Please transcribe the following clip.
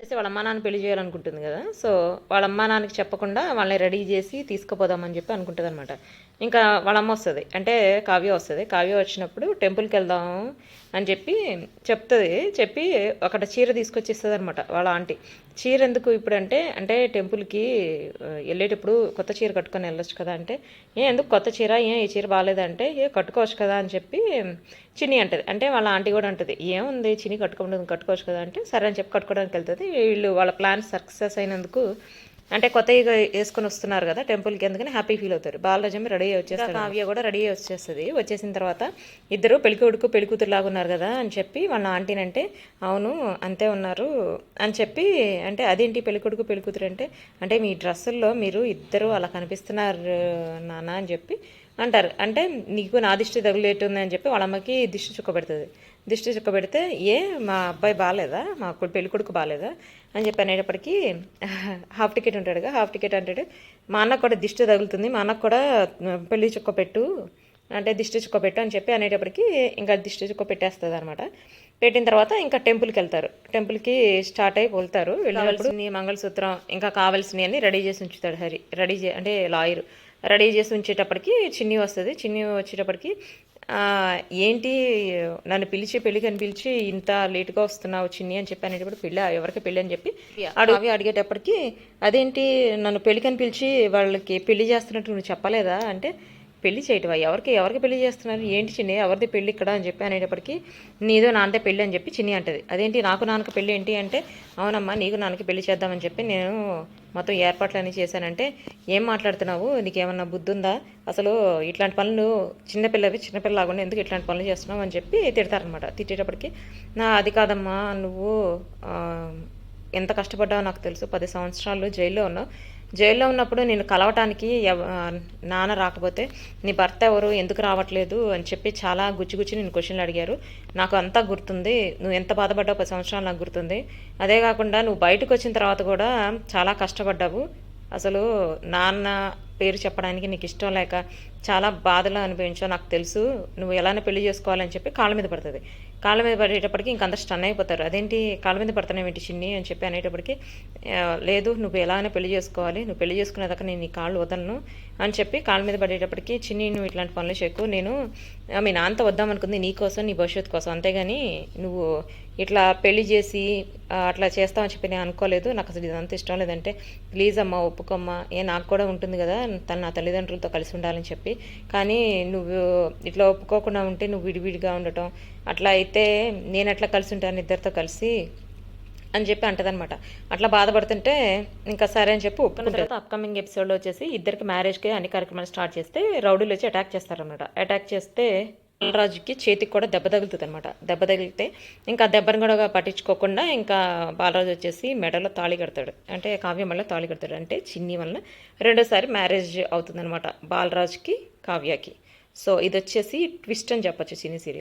చేసి వాళ్ళ అమ్మా నాన్న పెళ్ళి చేయాలనుకుంటుంది కదా. సో వాళ్ళ అమ్మా నాన్నకి చెప్పకుండా వాళ్ళని రెడీ చేసి తీసుకుపోదామని చెప్పి అనుకుంటుంది అనమాట ఇంకా వాళ్ళ అమ్మ వస్తుంది. అంటే కావ్య వస్తుంది. కావ్య వచ్చినప్పుడు టెంపుల్కి వెళ్దాం అని చెప్పి చెప్తుంది. చెప్పి అక్కడ చీర తీసుకొచ్చేస్తుంది అనమాట వాళ్ళ ఆంటీ. చీర ఎందుకు ఇప్పుడు అంటే అంటే టెంపుల్కి వెళ్ళేటప్పుడు కొత్త చీర కట్టుకొని వెళ్ళొచ్చు కదా అంటే ఏ ఎందుకు కొత్త చీర? ఏ ఈ చీర బాగాలేదంటే ఏ కట్టుకోవచ్చు కదా అని చెప్పి చిని అంటది. అంటే వాళ్ళ ఆంటీ కూడా అంటది. ఏముంది? చిని కట్టుకోవడం కట్టుకోవచ్చు కదా అంటే సరే అని చెప్పి కట్టుకోవడానికి వెళ్తుంది. వీళ్ళు వాళ్ళ ప్లాన్ సక్సెస్ అయినందుకు అంటే కొత్తగా వేసుకొని వస్తున్నారు కదా టెంపుల్కి ఎందుకని హ్యాపీ ఫీల్ అవుతారు. బాలరాజమ్మ రెడీ వచ్చేస్తారు కావ్య కూడా రెడీ వచ్చేస్తుంది. వచ్చేసిన తర్వాత ఇద్దరు పెళ్ళికొడుకు పెళ్ళికూతురు లాగా ఉన్నారు కదా అని చెప్పి వాళ్ళ ఆంటీని అంటే అవును అంతే ఉన్నారు అని చెప్పి అంటే అదేంటి పెళ్ళికొడుకు పెళ్ళికూతురు అంటే అంటే మీ డ్రెస్సుల్లో మీరు ఇద్దరు అలా కనిపిస్తున్నారు నాన్న అని చెప్పి అంటారు. అంటే నీకు నా దిష్టి తగులేటుంది అని చెప్పి వాళ్ళ అమ్మకి దిష్టి చుక్క పెడుతుంది. దిష్టి చుక్క పెడితే ఏ మా అబ్బాయి బాగాలేదా మా కొ- పెళ్ళి కొడుకు బాగాలేదా అని చెప్పి అనేటప్పటికీ హాఫ్ టికెట్ ఉంటాడుగా హాఫ్ టికెట్ అంటాడు. మా అన్నకు కూడా దిష్టి తగులుతుంది మా అన్నకు కూడా పెళ్ళి చుక్క పెట్టు అంటే దిష్టి చుక్క పెట్టు అని చెప్పి అనేటప్పటికి ఇంకా దిష్టి చుక్క పెట్టేస్తుంది అనమాట పెట్టిన తర్వాత ఇంకా టెంపుల్కి వెళ్తారు. టెంపుల్కి స్టార్ట్ అయి వెళ్తారు. వెళ్ళినప్పుడు నీ మంగళసూత్రం ఇంకా కావాల్సినవి అన్ని రెడీ చేసి ఉంచుతాడు హరి. రెడీ చే అంటే లాయర్. రెడీ చేసి ఉంచేటప్పటికి చిన్ని వస్తుంది. చిన్ని వచ్చేటప్పటికి ఏంటి నన్ను పిలిచి పెళ్ళికి అని పిలిచి ఇంత లేటుగా వస్తున్నావు చిన్ని అని చెప్పి అనేటప్పుడు పెళ్ళి ఎవరికి పెళ్ళి అని చెప్పి అడిగి అడిగేటప్పటికి అదేంటి నన్ను పెళ్ళికని పిలిచి వాళ్ళకి పెళ్ళి చేస్తున్నట్టు నువ్వు చెప్పలేదా? అంటే పెళ్ళి చేయటం. ఎవరికి ఎవరికి పెళ్ళి చేస్తున్నారు? ఏంటి చిన్ని? ఎవరిది పెళ్ళి ఇక్కడ అని చెప్పి అనేటప్పటికి నీదో నాన్నదే పెళ్ళి అని చెప్పి చిన్ని అంటది. అదేంటి? నాకు నాన్నకి పెళ్ళి ఏంటి అంటే అవునమ్మా నీకు నాన్నకి పెళ్ళి చేద్దామని చెప్పి నేను మొత్తం ఏర్పాట్లన్నీ చేశానంటే ఏం మాట్లాడుతున్నావు? నీకేమన్నా బుద్ధి ఉందా అసలు ఇట్లాంటి పనులు చిన్నపిల్లవి చిన్నపిల్లలాగా ఎందుకు ఇట్లాంటి పనులు చేస్తున్నావు అని చెప్పి తిడతారనమాట తిట్టేటప్పటికి నా అది కాదమ్మా నువ్వు ఎంత కష్టపడ్డావో నాకు తెలుసు. పది సంవత్సరాలు జైల్లో ఉన్నావు. జైల్లో ఉన్నప్పుడు నేను కలవటానికి ఎవ- నాన్న రాకపోతే నీ భర్త ఎవరు ఎందుకు రావట్లేదు అని చెప్పి చాలా గుచ్చి గుచ్చి నేను క్వశ్చన్లు అడిగారు. నాకు అంతా గుర్తుంది. నువ్వు ఎంత బాధపడ్డావు పది సంవత్సరాలు నాకు గుర్తుంది. అదే కాకుండా నువ్వు బయటకు వచ్చిన తర్వాత కూడా చాలా కష్టపడ్డావు. అసలు నాన్న పేరు చెప్పడానికి నీకు ఇష్టం లేక చాలా బాధలు అనుభవించావు. నాకు తెలుసు. నువ్వు ఎలానే పెళ్ళి చేసుకోవాలని చెప్పి కాళ్ళ మీద పడుతుంది. కాళ్ళ మీద పడేటప్పటికి ఇంకంత స్టన్ అయిపోతారు. అదేంటి? కాళ్ళ మీద పడుతున్నావేంటి చిన్ని అని చెప్పి అనేటప్పటికి లేదు నువ్వు ఎలానే పెళ్ళి చేసుకోవాలి. నువ్వు పెళ్ళి చేసుకునేదాకా నేను నీ కాళ్ళు వదలను అని చెప్పి కాళ్ళ మీద పడేటప్పటికి చిన్ని నువ్వు ఇట్లాంటి పనులు చెక్కు నేను మీ నాన్నతో వద్దామనుకుంది నీ కోసం నీ భవిష్యత్తు కోసం. అంతేగాని నువ్వు ఇట్లా పెళ్ళి చేసి అట్లా చేస్తామని చెప్పి నేను అనుకోలేదు. నాకు అసలు ఇదంతా ఇష్టం లేదంటే ప్లీజ్ అమ్మా ఒప్పుకోమ్మా. ఏ నాకు కూడా ఉంటుంది కదా తను నా తల్లిదండ్రులతో కలిసి ఉండాలని చెప్పి. కానీ నువ్వు ఇట్లా ఒప్పుకోకుండా ఉంటే నువ్వు విడివిడిగా ఉండటం అట్లా అయితే నేను ఎట్లా కలిసి ఉంటాను ఇద్దరితో కలిసి అని చెప్పి అంటదనమాట అట్లా బాధపడుతుంటే ఇంకా సరే అని చెప్పి ఒప్పుకున్న తర్వాత అప్కమింగ్ ఎపిసోడ్లో వచ్చేసి ఇద్దరికి మ్యారేజ్కి అన్ని కార్యక్రమాలు స్టార్ట్ చేస్తే రౌడీలు వచ్చి అటాక్ చేస్తారనమాట అటాక్ చేస్తే బాలరాజుకి చేతికి కూడా దెబ్బ తగులుతుంది అనమాట దెబ్బ తగిలితే ఇంకా దెబ్బను కూడా పట్టించుకోకుండా ఇంకా బాలరాజు వచ్చేసి మెడలో తాళి కడతాడు. అంటే కావ్య వల్ల తాళి కడతాడు. అంటే చిన్ని వల్ల రెండోసారి మ్యారేజ్ అవుతుందన్నమాట బాలరాజుకి కావ్యకి. సో ఇది వచ్చేసి ట్విస్ట్ అని చెప్పొచ్చు చిన్ని సీరియల్